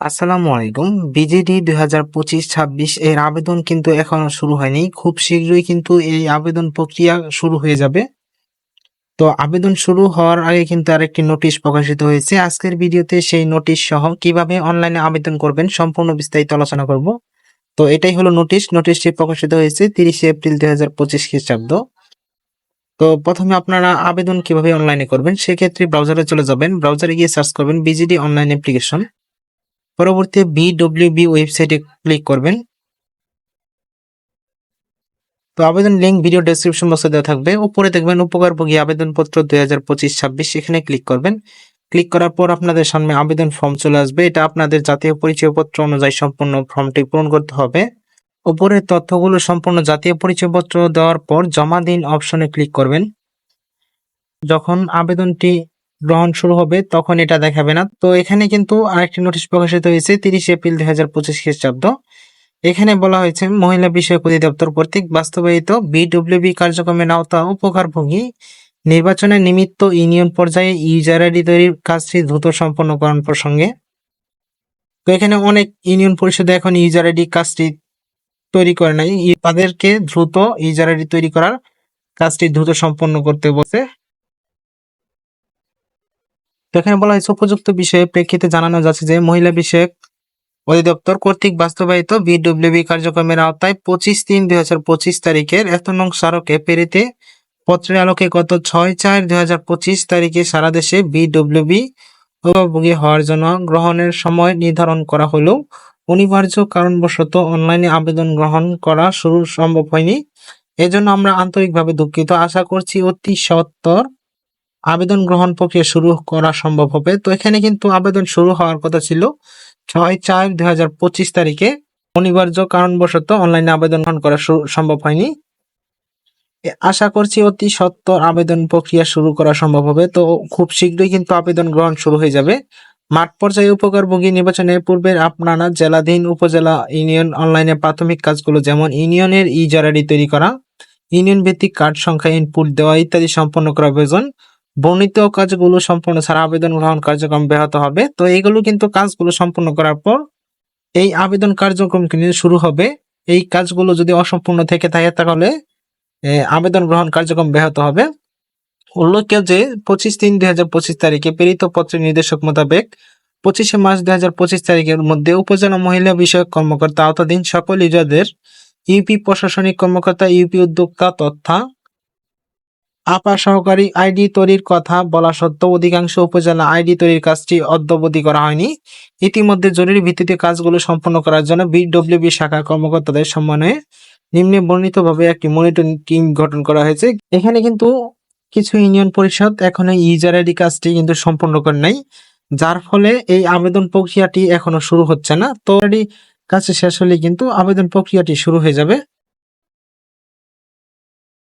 আসসালামু আলাইকুম। বিজেডি দুই হাজার পঁচিশ ছাব্বিশ এর আবেদন কিন্তু এখনও শুরু হয়নি। খুব শীঘ্রই কিন্তু এই আবেদন প্রক্রিয়া শুরু হয়ে যাবে। তো আবেদন শুরু হওয়ার আগে কিন্তু আরেকটি নোটিশ প্রকাশিত হয়েছে। আজকের ভিডিওতে সেই নোটিশ সহ কীভাবে অনলাইনে আবেদন করবেন সম্পূর্ণ বিস্তারিত আলোচনা করব। তো এটাই হলো নোটিশ। নোটিশটি প্রকাশিত হয়েছে তিরিশে এপ্রিল দুই হাজার পঁচিশ খ্রিস্টাব্দ। তো প্রথমে আপনারা আবেদন কীভাবে অনলাইনে করবেন, সেক্ষেত্রে ব্রাউজারে চলে যাবেন। ব্রাউজারে গিয়ে সার্চ করবেন বিজিডি অনলাইন অ্যাপ্লিকেশন। পরবর্তী বিডব্লিউবি ওয়েবসাইটে ক্লিক করবেন। তো আবেদন লিঙ্ক ভিডিও ডেসক্রিপশন বক্সে দেওয়া থাকবে। উপরে দেখবেন উপকারভোগী আবেদনপত্র দুই হাজার পঁচিশ ছাব্বিশ এখানে ক্লিক করবেন। ক্লিক করার পর আপনাদের সামনে আবেদন ফর্ম চলে আসবে। এটা আপনাদের জাতীয় পরিচয়পত্র অনুযায়ী সম্পূর্ণ ফর্মটি পূরণ করতে হবে। উপরের তথ্যগুলো সম্পূর্ণ জাতীয় পরিচয়পত্র দেওয়ার পর জমা দিন অপশনে ক্লিক করবেন। যখন আবেদনটি গ্রহণ শুরু হবে, তখন এটা দেখাবে না। তো এখানে কিন্তু আরেকটি নোটিশ প্রকাশিত হয়েছে, তিরিশ এপ্রিল দুই হাজার পঁচিশ খ্রিস্টাব্দ। এখানে বলা হয়েছে, মহিলা বিষয়ক অধিদপ্তর কর্তৃক বাস্তবায়িত বিডব্লিউবি কার্যক্রমের আওতা উপকারভোগী নির্বাচনের নিমিত্ত ইউনিয়ন পর্যায়ে ইউজার তৈরির কাজটি দ্রুত সম্পন্নকরণ প্রসঙ্গে। তো এখানে অনেক ইউনিয়ন পরিষদে এখন ইউজার কাজটি তৈরি করে নাই। তাদেরকে দ্রুত ইউজার তৈরি করার কাজটি দ্রুত সম্পন্ন করতে বলছে। তো এখানে বলা হয়েছে, উপযুক্ত বিষয়ে প্রেক্ষিতে জানানো যাচ্ছে যে, মহিলা বিষয়ক অধিদপ্তর কর্তৃক বাস্তবায়িত বিডব্লিউবি কার্যক্রমের আওতায় পঁচিশ তিন দুই হাজার পঁচিশ তারিখের এত নং স্মারকে পেরিতে পত্রের আলোকে গত ছয় চার দুই হাজার পঁচিশ তারিখে সারা দেশে বিডব্লিউবি উপভোগী হওয়ার জন্য গ্রহণের সময় নির্ধারণ করা হলেও অনিবার্য কারণবশত অনলাইনে আবেদন গ্রহণ করা শুরু সম্ভব হয়নি। এজন্য আমরা আন্তরিকভাবে দুঃখিত। আশা করছি অতি সত্বর আবেদন গ্রহণ প্রক্রিয়া শুরু করা সম্ভব হবে। তো এখানে কিন্তু আবেদন শুরু হওয়ার কথা ছিল। ছয় চার দুই হাজার পঁচিশ তারিখে অনিবার্য কারণবশত অনলাইনে আবেদন গ্রহণ করা সম্ভব হয়নি। আশা করছি অতি সত্বর আবেদন প্রক্রিয়া শুরু করা সম্ভব হবে। তো খুব শীঘ্রই কিন্তু আবেদন গ্রহণ শুরু হয়ে যাবে। মাঠ পর্যায়ে উপকারভোগী নির্বাচনের পূর্বে আপনারা জেলাধীন, উপজেলা, ইউনিয়ন অনলাইনে প্রাথমিক কাজগুলো যেমন ইউনিয়নের ই জারারি তৈরি করা ইউনিয়ন ভিত্তিক কার্ড সংখ্যা ইনপুট দেওয়া ইত্যাদি সম্পন্ন করা প্রয়োজন। বর্ণিত কাজগুলো সম্পূর্ণ ছাড়া আবেদন গ্রহণ কার্যক্রম ব্যাহত হবে। তো এইগুলো কিন্তু কাজগুলো সম্পূর্ণ করার পর এই আবেদন কার্যক্রম কিন্তু শুরু হবে। এই কাজগুলো যদি অসম্পূর্ণ থেকে থাকে তাহলে আবেদন গ্রহণ কার্যক্রম ব্যাহত হবে। উল্লেখ্য যে পঁচিশ তিন দুই হাজার পঁচিশ তারিখে প্রেরিত পত্রের নির্দেশক মোতাবেক পঁচিশে মার্চ দুই হাজার পঁচিশ তারিখের মধ্যে উপজেলা মহিলা বিষয়ক কর্মকর্তা আওতাধীন সকল ইউজারদের ইউপি প্রশাসনিক কর্মকর্তা, ইউপি উদ্যোক্তা তথা আপা সহকারী আইডি তৈরির কথা বলা সত্ত্বেও অধিকাংশ উপজেলা আইডি তৈরির কাজটি অদ্যবধি করা হয়নি। ইতিমধ্যে জরুরি ভিত্তিতে কাজগুলো সম্পন্ন করার জন্য বিডব্লিউবি শাখা কর্মকর্তাদের সমন্বয়ে নিম্নে বর্ণিতভাবে একটি মনিটরিং টিম গঠন করা হয়েছে। এখানে কিন্তু কিছু ইউনিয়ন পরিষদ এখনও ইউজার আইডি কাজটি কিন্তু সম্পন্ন করে নাই, যার ফলে এই আবেদন প্রক্রিয়াটি এখনও শুরু হচ্ছে না। তো কাজ শেষ হলে কিন্তু আবেদন প্রক্রিয়াটি শুরু হয়ে যাবে।